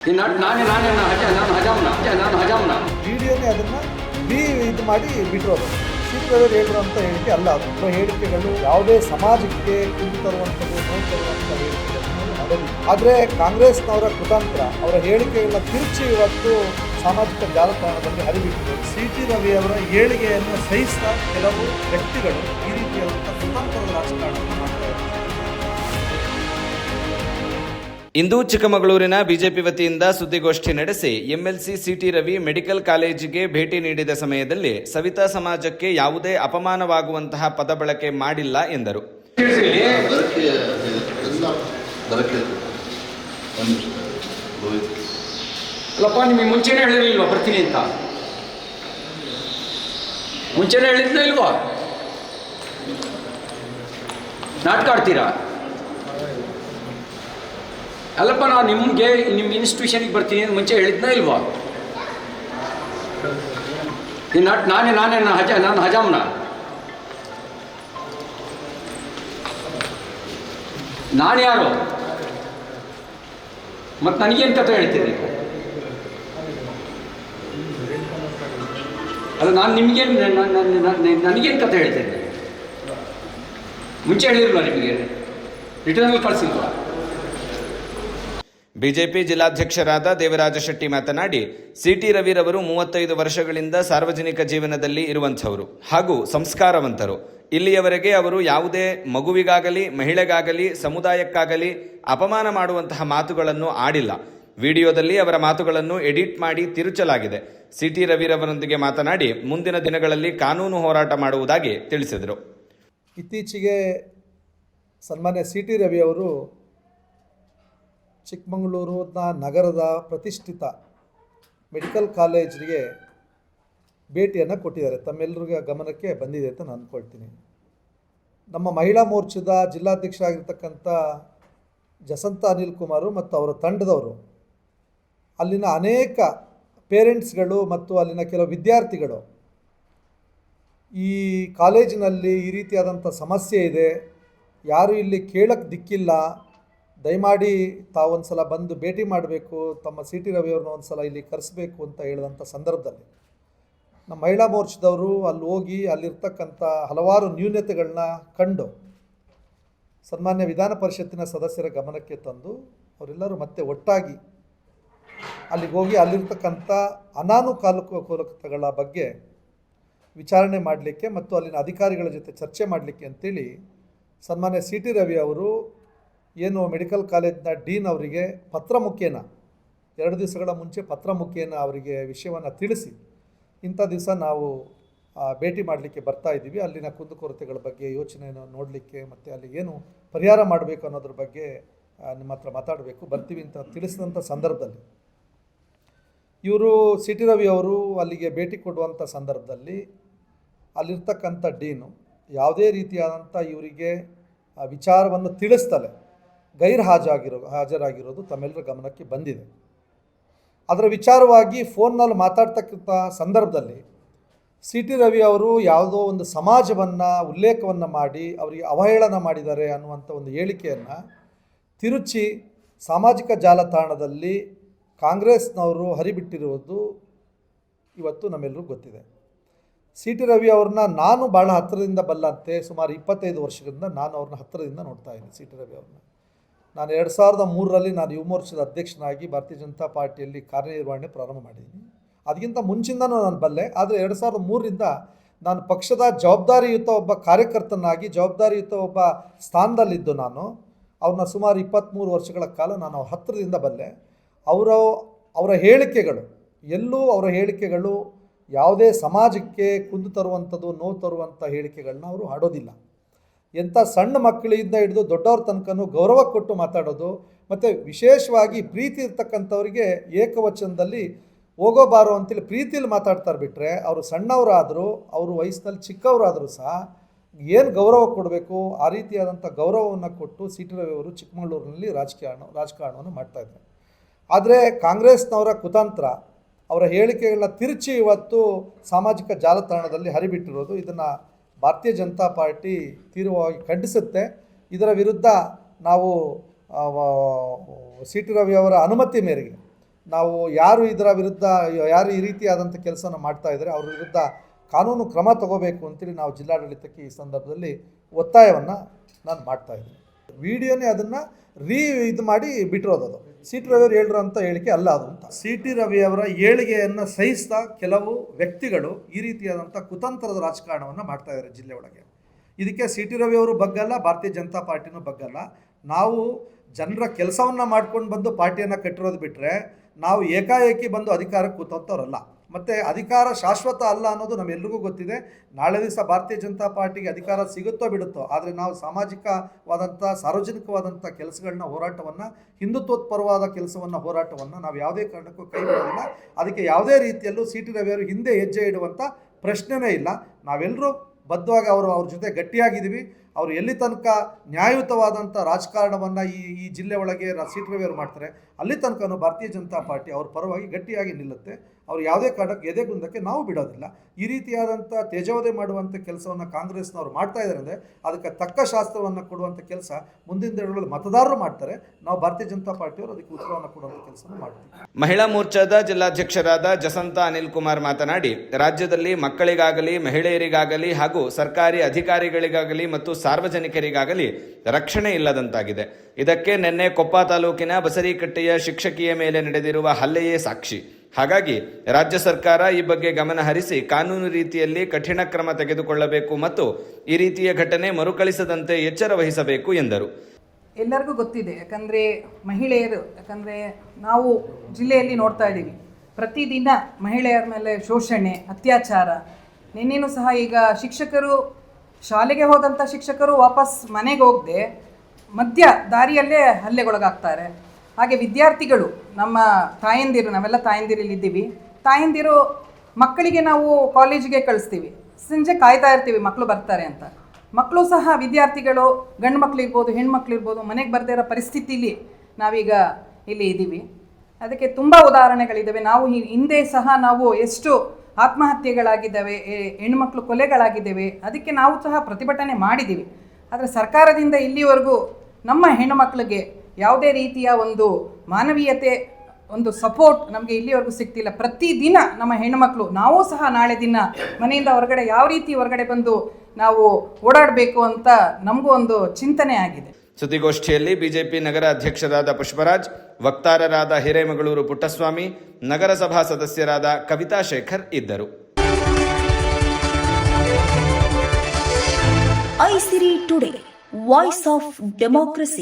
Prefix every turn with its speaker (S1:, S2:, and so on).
S1: ನಾನೇ ನಾನೇ, ನಾನು ಹಜ ನಾನು ಹಜಾಮ್ನ ಹಜ ನಾನು ಹಜಾಮ್ನ.
S2: ವಿಡಿಯೋನೇ ಅದನ್ನು ಬಿ ಇದು ಮಾಡಿ ಬಿಟ್ಟಿರೋದು ಹೇಳಿದ್ರು ಅಂತ ಹೇಳಿಕೆ ಅಲ್ಲ ಅದು. ಹೇಳಿಕೆಗಳು ಯಾವುದೇ ಸಮಾಜಕ್ಕೆ ಕುಂದು ತರುವಂಥದ್ದು, ನೋವು ತರುವಂಥ ಹೇಳಿಕೆಗಳನ್ನು ಮಾಡೋದಿಲ್ಲ. ಆದರೆ ಕಾಂಗ್ರೆಸ್ನವರ ಕುತಂತ್ರ, ಅವರ ಹೇಳಿಕೆಗಳನ್ನ ತಿರುಚಿ ಇವತ್ತು ಸಾಮಾಜಿಕ ಜಾಲತಾಣದಲ್ಲಿ ಹರಿಬಿಟ್ಟಿದೆ ಸಿ ಟಿ ರವಿ ಅವರ ಏಳಿಗೆಯನ್ನು ಸಹಿಸಿದ ಕೆಲವು ವ್ಯಕ್ತಿಗಳು ಈ ರೀತಿಯಾದಂಥ ಕುತಂತ್ರದ ರಾಜಕಾರಣವನ್ನು
S3: ಇಂದು ಚಿಕ್ಕಮಗಳೂರಿನ ಬಿಜೆಪಿ ವತಿಯಿಂದ ಸುದ್ದಿಗೋಷ್ಠಿ ನಡೆಸಿ ಎಂಎಲ್ಸಿ ಸಿಟಿ ರವಿ ಮೆಡಿಕಲ್ ಕಾಲೇಜಿಗೆ ಭೇಟಿ ನೀಡಿದ ಸಮಯದಲ್ಲಿ ಸವಿತಾ ಸಮಾಜಕ್ಕೆ ಯಾವುದೇ ಅಪಮಾನವಾಗುವಂತಹ ಪದ ಬಳಕೆ ಮಾಡಿಲ್ಲ ಎಂದರು.
S1: ಮುಂಚೆನೇ ಇಲ್ವಾ? ನಾಟಕ ಆಡ್ತೀರಾ? ಅಲ್ಲಪ್ಪ, ನಾನು ನಿಮಗೆ ನಿಮ್ಮ ಇನ್ಸ್ಟಿಟ್ಯೂಷನಿಗೆ ಬರ್ತೀನಿ ಅಂತ ಮುಂಚೆ ಹೇಳಿದ್ನ ಇಲ್ವಾ? ನಿನ್ನ ನಾನೇ ನಾನೇ, ನಾನು ಹಜ, ನಾನು ಹಜಾಮ್ನ. ನಾನು ಯಾರು? ಮತ್ತು ನನಗೇನು ಕಥೆ ಹೇಳ್ತೀರಿ ಅಲ್ಲ, ನಾನು ನಿಮಗೇನು ನನಗೇನು ಕಥೆ ಹೇಳ್ತೇನೆ? ಮುಂಚೆ ಹೇಳಿರಲ್ಲ ನಿಮಗೆ? ರಿಟರ್ನಲ್ಲಿ ಕಳಿಸಿಲ್ವಾ?
S3: ಬಿಜೆಪಿ ಜಿಲ್ಲಾಧ್ಯಕ್ಷರಾದ ದೇವರಾಜ ಶೆಟ್ಟಿ ಮಾತನಾಡಿ, ಸಿಟಿ ರವಿರವರು ಮೂವತ್ತೈದು ವರ್ಷಗಳಿಂದ ಸಾರ್ವಜನಿಕ ಜೀವನದಲ್ಲಿ ಇರುವಂಥವರು ಹಾಗೂ ಸಂಸ್ಕಾರವಂತರು. ಇಲ್ಲಿಯವರೆಗೆ ಅವರು ಯಾವುದೇ ಮಗುವಿಗಾಗಲಿ, ಮಹಿಳೆಗಾಗಲಿ, ಸಮುದಾಯಕ್ಕಾಗಲಿ ಅಪಮಾನ ಮಾಡುವಂತಹ ಮಾತುಗಳನ್ನು ಆಡಿಲ್ಲ. ವಿಡಿಯೋದಲ್ಲಿ ಅವರ ಮಾತುಗಳನ್ನು ಎಡಿಟ್ ಮಾಡಿ ತಿರುಚಲಾಗಿದೆ. ಸಿಟಿ ರವಿರವರೊಂದಿಗೆ ಮಾತನಾಡಿ, ಮುಂದಿನ ದಿನಗಳಲ್ಲಿ ಕಾನೂನು ಹೋರಾಟ ಮಾಡುವುದಾಗಿ ತಿಳಿಸಿದರು.
S2: ಇತ್ತೀಚೆಗೆ ಸನ್ಮಾನ್ಯ ಸಿ ಟಿ ರವಿ ಅವರು ಚಿಕ್ಕಮಗಳೂರಿನ ನಗರದ ಪ್ರತಿಷ್ಠಿತ ಮೆಡಿಕಲ್ ಕಾಲೇಜಿಗೆ ಭೇಟಿಯನ್ನು ಕೊಟ್ಟಿದ್ದಾರೆ. ತಮ್ಮೆಲ್ಲರಿಗೂ ಗಮನಕ್ಕೆ ಬಂದಿದೆ ಅಂತ ನಾನು ಅಂದ್ಕೊಳ್ತೀನಿ ನಮ್ಮ ಮಹಿಳಾ ಮೋರ್ಚಾದ ಜಿಲ್ಲಾಧ್ಯಕ್ಷರಾಗಿರ್ತಕ್ಕಂಥ ಜಸಂತ ಅನಿಲ್ ಕುಮಾರು ಮತ್ತು ಅವರ ತಂಡದವರು ಅಲ್ಲಿನ ಅನೇಕ ಪೇರೆಂಟ್ಸ್ಗಳು ಮತ್ತು ಅಲ್ಲಿನ ಕೆಲವು ವಿದ್ಯಾರ್ಥಿಗಳು ಈ ಕಾಲೇಜಿನಲ್ಲಿ ಈ ರೀತಿಯಾದಂಥ ಸಮಸ್ಯೆ ಇದೆ. ಯಾರು ಇಲ್ಲಿ ಕೇಳಕ್ಕೆ ದಿಕ್ಕಿಲ್ಲ. ದಯಮಾಡಿ ತಾವೊಂದು ಸಲ ಬಂದು ಭೇಟಿ ಮಾಡಬೇಕು, ತಮ್ಮ ಸಿ ಟಿ ರವಿಯವ್ರನ್ನ ಒಂದು ಸಲ ಇಲ್ಲಿ ಕರೆಸಬೇಕು ಅಂತ ಹೇಳಿದಂಥ ಸಂದರ್ಭದಲ್ಲಿ. ನಮ್ಮ ಮಹಿಳಾ ಮೋರ್ಚಾದವರು ಅಲ್ಲಿ ಹೋಗಿ ಅಲ್ಲಿರ್ತಕ್ಕಂಥ ಹಲವಾರು ನ್ಯೂನತೆಗಳನ್ನ ಕಂಡು ಸನ್ಮಾನ್ಯ ವಿಧಾನ ಪರಿಷತ್ತಿನ ಸದಸ್ಯರ ಗಮನಕ್ಕೆ ತಂದು ಅವರೆಲ್ಲರೂ ಮತ್ತೆ ಒಟ್ಟಾಗಿ ಅಲ್ಲಿಗೆ ಹೋಗಿ ಅಲ್ಲಿರ್ತಕ್ಕಂಥ ಅನಾನುಕಾಲುಕೂಲಕತೆಗಳ ಬಗ್ಗೆ ವಿಚಾರಣೆ ಮಾಡಲಿಕ್ಕೆ ಮತ್ತು ಅಲ್ಲಿನ ಅಧಿಕಾರಿಗಳ ಜೊತೆ ಚರ್ಚೆ ಮಾಡಲಿಕ್ಕೆ ಅಂತೇಳಿ ಸನ್ಮಾನ್ಯ ಸಿ ಟಿ ರವಿ ಅವರು ಏನು ಮೆಡಿಕಲ್ ಕಾಲೇಜ್ನ ಡೀನ್ ಅವರಿಗೆ ಪತ್ರ ಮುಖೇನ ಎರಡು ದಿವಸಗಳ ಮುಂಚೆ ಪತ್ರ ಮುಖೇನ ಅವರಿಗೆ ವಿಷಯವನ್ನು ತಿಳಿಸಿ, ಇಂಥ ದಿವಸ ನಾವು ಭೇಟಿ ಮಾಡಲಿಕ್ಕೆ ಬರ್ತಾ ಇದ್ದೀವಿ. ಅಲ್ಲಿನ ಕುಂದುಕೊರತೆಗಳ ಬಗ್ಗೆ ಯೋಚನೆಯನ್ನು ನೋಡಲಿಕ್ಕೆ ಮತ್ತು ಅಲ್ಲಿ ಏನು ಪರಿಹಾರ ಮಾಡಬೇಕು ಅನ್ನೋದ್ರ ಬಗ್ಗೆ ನಿಮ್ಮ ಹತ್ರ ಮಾತಾಡಬೇಕು. ಬರ್ತೀವಿ ಅಂತ ತಿಳಿಸಿದಂಥ ಸಂದರ್ಭದಲ್ಲಿ. ಇವರು ಸಿ ಟಿ ರವಿ ಅವರು ಅಲ್ಲಿಗೆ ಭೇಟಿ ಕೊಡುವಂಥ ಸಂದರ್ಭದಲ್ಲಿ ಅಲ್ಲಿರ್ತಕ್ಕಂಥ ಡೀನು ಯಾವುದೇ ರೀತಿಯಾದಂಥ ಇವರಿಗೆ ವಿಚಾರವನ್ನು ತಿಳಿಸ್ತಲೆ. ಗೈರು ಹಾಜಾಗಿರೋ ಹಾಜರಾಗಿರೋದು ತಮ್ಮೆಲ್ಲರ ಗಮನಕ್ಕೆ ಬಂದಿದೆ. ಅದರ ವಿಚಾರವಾಗಿ ಫೋನ್ನಲ್ಲಿ ಮಾತಾಡ್ತಕ್ಕಂಥ ಸಂದರ್ಭದಲ್ಲಿ ಸಿ ಟಿ ರವಿ ಅವರು ಯಾವುದೋ ಒಂದು ಸಮಾಜವನ್ನು, ಉಲ್ಲೇಖವನ್ನು ಮಾಡಿ ಅವರಿಗೆ ಅವಹೇಳನ ಮಾಡಿದ್ದಾರೆ ಅನ್ನುವಂಥ ಒಂದು ಹೇಳಿಕೆಯನ್ನು ತಿರುಚಿ ಸಾಮಾಜಿಕ ಜಾಲತಾಣದಲ್ಲಿ ಕಾಂಗ್ರೆಸ್ನವರು ಹರಿಬಿಟ್ಟಿರುವುದು ಇವತ್ತು ನಮ್ಮೆಲ್ಲರಿಗೂ ಗೊತ್ತಿದೆ. ಸಿ ಟಿ ರವಿ ಅವ್ರನ್ನ ನಾನು ಭಾಳ ಹತ್ತಿರದಿಂದ ಬಲ್ಲಂತೆ ಸುಮಾರು ಇಪ್ಪತ್ತೈದು ವರ್ಷದಿಂದ ನಾನು ಅವ್ರನ್ನ ಹತ್ತಿರದಿಂದ ನೋಡ್ತಾ ಇದ್ದೀನಿ ಸಿ ಟಿ ರವಿ ಅವ್ರನ್ನ. ನಾನು ಎರಡು ಸಾವಿರದ ಮೂರರಲ್ಲಿ ನಾನು ಯುವ ಮೋರ್ಚಾದ ಅಧ್ಯಕ್ಷನಾಗಿ ಭಾರತೀಯ ಜನತಾ ಪಾರ್ಟಿಯಲ್ಲಿ ಕಾರ್ಯನಿರ್ವಹಣೆ ಪ್ರಾರಂಭ ಮಾಡಿದ್ದೀನಿ. ಅದಕ್ಕಿಂತ ಮುಂಚಿಂದನೂ ನಾನು ಬಲ್ಲೆ, ಆದರೆ ಎರಡು ಸಾವಿರದ ಮೂರರಿಂದ ನಾನು ಪಕ್ಷದ ಜವಾಬ್ದಾರಿಯುತ ಒಬ್ಬ ಕಾರ್ಯಕರ್ತನಾಗಿ, ಜವಾಬ್ದಾರಿಯುತ ಒಬ್ಬ ಸ್ಥಾನದಲ್ಲಿದ್ದು ನಾನು. ಅವ್ರನ್ನ ಸುಮಾರು ಇಪ್ಪತ್ತ್ಮೂರು ವರ್ಷಗಳ ಕಾಲ ನಾನು ಹತ್ತಿರದಿಂದ ಬಲ್ಲೆ. ಅವರ ಅವರ ಹೇಳಿಕೆಗಳು, ಎಲ್ಲೂ ಅವರ ಹೇಳಿಕೆಗಳು ಯಾವುದೇ ಸಮಾಜಕ್ಕೆ ಕುಂದು ತರುವಂಥದ್ದು, ನೋವು ತರುವಂಥ ಹೇಳಿಕೆಗಳನ್ನ ಅವರು ಆಡೋದಿಲ್ಲ ಎಂಥ ಸಣ್ಣ ಮಕ್ಕಳಿಂದ ಹಿಡಿದು ದೊಡ್ಡವ್ರ ತನಕನೂ ಗೌರವ ಕೊಟ್ಟು ಮಾತಾಡೋದು, ಮತ್ತು ವಿಶೇಷವಾಗಿ ಪ್ರೀತಿ ಇರ್ತಕ್ಕಂಥವ್ರಿಗೆ ಏಕವಚನದಲ್ಲಿ ಹೋಗೋ ಬಾರೋ ಅಂತೇಳಿ ಪ್ರೀತಿಯಲ್ಲಿ ಮಾತಾಡ್ತಾರೆ ಬಿಟ್ಟರೆ ಅವರು ಸಣ್ಣವರಾದರೂ, ಅವರು ವಯಸ್ಸಿನಲ್ಲಿ ಚಿಕ್ಕವರಾದರೂ ಸಹ ಏನು ಗೌರವ ಕೊಡಬೇಕು, ಆ ರೀತಿಯಾದಂಥ ಗೌರವವನ್ನು ಕೊಟ್ಟು ಸಿ ಟಿ ರವಿ ಅವರು ಚಿಕ್ಕಮಗಳೂರಿನಲ್ಲಿ ರಾಜಕೀಯ ರಾಜಕಾರಣವನ್ನು ಮಾಡ್ತಾಯಿದ್ದಾರೆ ಆದರೆ ಕಾಂಗ್ರೆಸ್ನವರ ಕುತಂತ್ರ, ಅವರ ಹೇಳಿಕೆಗಳನ್ನ ತಿರುಚಿ ಇವತ್ತು ಸಾಮಾಜಿಕ ಜಾಲತಾಣದಲ್ಲಿ ಹರಿಬಿಟ್ಟಿರೋದು, ಇದನ್ನು ಭಾರತೀಯ ಜನತಾ ಪಾರ್ಟಿ ತೀವ್ರವಾಗಿ ಖಂಡಿಸುತ್ತೆ. ಇದರ ವಿರುದ್ಧ ನಾವು ಸಿ ಟಿ ರವಿ ಅವರ ಅನುಮತಿ ಮೇರೆಗೆ ನಾವು ಯಾರು ಇದರ ವಿರುದ್ಧ, ಯಾರು ಈ ರೀತಿಯಾದಂಥ ಕೆಲಸನ ಮಾಡ್ತಾ ಇದ್ದಾರೆ, ಅವ್ರ ವಿರುದ್ಧ ಕಾನೂನು ಕ್ರಮ ತಗೋಬೇಕು ಅಂತೇಳಿ ನಾವು ಜಿಲ್ಲಾಡಳಿತಕ್ಕೆ ಈ ಸಂದರ್ಭದಲ್ಲಿ ಒತ್ತಾಯವನ್ನು ನಾನು ಮಾಡ್ತಾ ಇದ್ದೀನಿ. ವಿಡಿಯೋನೇ ಅದನ್ನು ರೀ ಇದು ಮಾಡಿ ಬಿಟ್ಟಿರೋದು ಅದು. ಸಿ ಟಿ ರವಿಯವರು ಹೇಳಿರೋ ಅಂತ ಹೇಳಿಕೆ ಅಲ್ಲ ಅದು ಅಂತ. ಸಿ ಟಿ ರವಿಯವರ ಏಳಿಗೆಯನ್ನು ಸಹಿಸ್ತಾ ಕೆಲವು ವ್ಯಕ್ತಿಗಳು ಈ ರೀತಿಯಾದಂಥ ಕುತಂತ್ರದ ರಾಜಕಾರಣವನ್ನು ಮಾಡ್ತಾ ಇದ್ದಾರೆ ಜಿಲ್ಲೆ ಒಳಗೆ. ಇದಕ್ಕೆ ಸಿ ಟಿ ರವಿಯವರು ಬಗ್ಗಲ್ಲ, ಭಾರತೀಯ ಜನತಾ ಪಾರ್ಟಿನೂ ಬಗ್ಗಲ್ಲ. ನಾವು ಜನರ ಕೆಲಸವನ್ನು ಮಾಡ್ಕೊಂಡು ಬಂದು ಪಾರ್ಟಿಯನ್ನು ಕಟ್ಟಿರೋದು ಬಿಟ್ಟರೆ ನಾವು ಏಕಾಏಕಿ ಬಂದು ಅಧಿಕಾರಕ್ಕೆ ಕೂತಂಥವ್ರಲ್ಲ ಮತ್ತು ಅಧಿಕಾರ ಶಾಶ್ವತ ಅಲ್ಲ ಅನ್ನೋದು ನಮ್ಮೆಲ್ಲರಿಗೂ ಗೊತ್ತಿದೆ. ನಾಳೆ ದಿವಸ ಭಾರತೀಯ ಜನತಾ ಪಾರ್ಟಿಗೆ ಅಧಿಕಾರ ಸಿಗುತ್ತೋ ಬಿಡುತ್ತೋ, ಆದರೆ ನಾವು ಸಾಮಾಜಿಕವಾದಂಥ, ಸಾರ್ವಜನಿಕವಾದಂಥ ಕೆಲಸಗಳನ್ನ, ಹೋರಾಟವನ್ನು ಹಿಂದುತ್ವೋತ್ಪರವಾದ ಕೆಲಸವನ್ನು, ಹೋರಾಟವನ್ನು ನಾವು ಯಾವುದೇ ಕಾರಣಕ್ಕೂ ಕೈ ಬಿಡೋದಿಲ್ಲ. ಅದಕ್ಕೆ ಯಾವುದೇ ರೀತಿಯಲ್ಲೂ ಸಿ ಟಿ ರವಿಯವರು ಹಿಂದೆ ಹೆಜ್ಜೆ ಇಡುವಂಥ ಪ್ರಶ್ನೆನೇ ಇಲ್ಲ. ನಾವೆಲ್ಲರೂ ಬದ್ಧವಾಗಿ ಅವರು ಅವ್ರ ಜೊತೆ ಗಟ್ಟಿಯಾಗಿದ್ದೀವಿ. ಅವರು ಎಲ್ಲಿ ತನಕ ನ್ಯಾಯಯುತವಾದಂಥ ರಾಜಕಾರಣವನ್ನು ಈ ಈ ಜಿಲ್ಲೆ ಒಳಗೆ ಸೀಟ್ ರವಿಯವರು ಮಾಡ್ತಾರೆ, ಅಲ್ಲಿ ತನಕನೂ ಭಾರತೀಯ ಜನತಾ ಪಾರ್ಟಿ ಅವ್ರ ಪರವಾಗಿ ಗಟ್ಟಿಯಾಗಿ ನಿಲ್ಲುತ್ತೆ. ಅವ್ರು ಯಾವುದೇ ಕಾರಣಕ್ಕೆ ಎದೆಗುಂದಕ್ಕೆ ನಾವು ಬಿಡೋದಿಲ್ಲ. ಈ ರೀತಿಯಾದಂಥ ತೇಜವದೆ ಮಾಡುವಂಥ ಕೆಲಸವನ್ನು ಕಾಂಗ್ರೆಸ್ನವ್ರು ಮಾಡ್ತಾ ಇದ್ದಾರೆ ಅಂದರೆ ಅದಕ್ಕೆ ತಕ್ಕ ಶಾಸ್ತ್ರವನ್ನು ಕೊಡುವಂಥ ಕೆಲಸ ಮುಂದಿನ ದಿನಗಳಲ್ಲಿ ಮತದಾರರು ಮಾಡ್ತಾರೆ. ನಾವು ಭಾರತೀಯ ಜನತಾ ಪಾರ್ಟಿಯವರು ಅದಕ್ಕೆ ಉತ್ತರವನ್ನು ಕೊಡುವಂಥ ಕೆಲಸವನ್ನು ಮಾಡ್ತೀವಿ.
S3: ಮಹಿಳಾ ಮೋರ್ಚಾದ ಜಿಲ್ಲಾಧ್ಯಕ್ಷರಾದ ಜಸಂತ ಅನಿಲ್ ಕುಮಾರ್ ಮಾತನಾಡಿ, ರಾಜ್ಯದಲ್ಲಿ ಮಕ್ಕಳಿಗಾಗಲಿ, ಮಹಿಳೆಯರಿಗಾಗಲಿ ಹಾಗೂ ಸರ್ಕಾರಿ ಅಧಿಕಾರಿಗಳಿಗಾಗಲಿ ಮತ್ತು ಸಾರ್ವಜನಿಕರಿಗಾಗಲಿ ರಕ್ಷಣೆ ಇಲ್ಲದಂತಾಗಿದೆ. ಇದಕ್ಕೆ ನಿನ್ನೆ ಕೊಪ್ಪ ತಾಲೂಕಿನ ಬಸರಿಕಟ್ಟೆಯ ಶಿಕ್ಷಕಿಯ ಮೇಲೆ ನಡೆದಿರುವ ಹಲ್ಲೆಯೇ ಸಾಕ್ಷಿ. ಹಾಗಾಗಿ ರಾಜ್ಯ ಸರ್ಕಾರ ಈ ಬಗ್ಗೆ ಗಮನ ಹರಿಸಿ ಕಾನೂನು ರೀತಿಯಲ್ಲಿ ಕಠಿಣ ಕ್ರಮ ತೆಗೆದುಕೊಳ್ಳಬೇಕು ಮತ್ತು ಈ ರೀತಿಯ ಘಟನೆ ಮರುಕಳಿಸದಂತೆ ಎಚ್ಚರ ವಹಿಸಬೇಕು ಎಂದರು.
S4: ಎಲ್ಲರಿಗೂ ಗೊತ್ತಿದೆ, ಯಾಕಂದರೆ ಮಹಿಳೆಯರು, ಯಾಕಂದರೆ ನಾವು ಜಿಲ್ಲೆಯಲ್ಲಿ ನೋಡ್ತಾ ಇದ್ದೀವಿ. ಪ್ರತಿದಿನ ಮಹಿಳೆಯರ ಮೇಲೆ ಶೋಷಣೆ, ಅತ್ಯಾಚಾರ ನಿನ್ನೇನು ಸಹ ಈಗ ಶಿಕ್ಷಕರು ಶಾಲೆಗೆ ಹೋದಂಥ ಶಿಕ್ಷಕರು ವಾಪಸ್ ಮನೆಗೆ ಹೋಗದೆ ಮಧ್ಯ ದಾರಿಯಲ್ಲೇ ಹಲ್ಲೆಗೊಳಗಾಗ್ತಾರೆ. ಹಾಗೆ ವಿದ್ಯಾರ್ಥಿಗಳು, ನಮ್ಮ ತಾಯಂದಿರು, ನಾವೆಲ್ಲ ತಾಯಂದಿರಲ್ಲಿ ಇದ್ದೀವಿ. ತಾಯಂದಿರು ಮಕ್ಕಳಿಗೆ ನಾವು ಕಾಲೇಜಿಗೆ ಕಳಿಸ್ತೀವಿ. ಸಂಜೆ ಕಾಯ್ತಾ ಇರ್ತೀವಿ ಮಕ್ಕಳು ಬರ್ತಾರೆ ಅಂತ. ಮಕ್ಕಳು ಸಹ ವಿದ್ಯಾರ್ಥಿಗಳು, ಗಂಡು ಮಕ್ಕಳಿರ್ಬೋದು ಹೆಣ್ಣು ಮಕ್ಕಳಿರ್ಬೋದು ಇರ್ಬೋದು, ಮನೆಗೆ ಬರ್ದೇ ಇರೋ ಪರಿಸ್ಥಿತಿಲಿ ನಾವೀಗ ಇಲ್ಲಿ ಇದ್ದೀವಿ. ಅದಕ್ಕೆ ತುಂಬ ಉದಾಹರಣೆಗಳಿದ್ದಾವೆ. ನಾವು ಹಿಂದೆ ಸಹ ನಾವು ಎಷ್ಟು ಆತ್ಮಹತ್ಯೆಗಳಾಗಿದ್ದಾವೆ ಹೆಣ್ಮಕ್ಳು ಕೊಲೆಗಳಾಗಿದ್ದಾವೆ, ಅದಕ್ಕೆ ನಾವು ಸಹ ಪ್ರತಿಭಟನೆ ಮಾಡಿದ್ದೀವಿ. ಆದರೆ ಸರ್ಕಾರದಿಂದ ಇಲ್ಲಿವರೆಗೂ ನಮ್ಮ ಹೆಣ್ಣುಮಕ್ಳಿಗೆ ಯಾವುದೇ ರೀತಿಯ ಒಂದು ಮಾನವೀಯತೆ ಒಂದು ಸಪೋರ್ಟ್ ನಮಗೆ ಇಲ್ಲಿವರೆಗೂ ಸಿಗ್ತಿಲ್ಲ. ಪ್ರತಿದಿನ ನಮ್ಮ ಹೆಣ್ಣುಮಕ್ಕಳು ನಾವು ಸಹ ನಾಳೆ ದಿನ ಮನೆಯಿಂದ ಹೊರಗಡೆ ಯಾವ ರೀತಿ ಹೊರಗಡೆ ಬಂದು ನಾವು ಓಡಾಡಬೇಕು ಅಂತ ನಮಗೂ ಒಂದು ಚಿಂತನೆ ಆಗಿದೆ.
S3: ಸುದ್ದಿಗೋಷ್ಠಿಯಲ್ಲಿ ಬಿಜೆಪಿ ನಗರ ಅಧ್ಯಕ್ಷರಾದ ಪುಷ್ಪರಾಜ್ ವಕ್ತಾರರಾದ ಹಿರೇಮಗಳೂರು ಪುಟ್ಟಸ್ವಾಮಿ ನಗರಸಭಾ ಸದಸ್ಯರಾದ ಕವಿತಾ ಶೇಖರ್ ಇದ್ದರು.
S5: Aisiri today voice of democracy.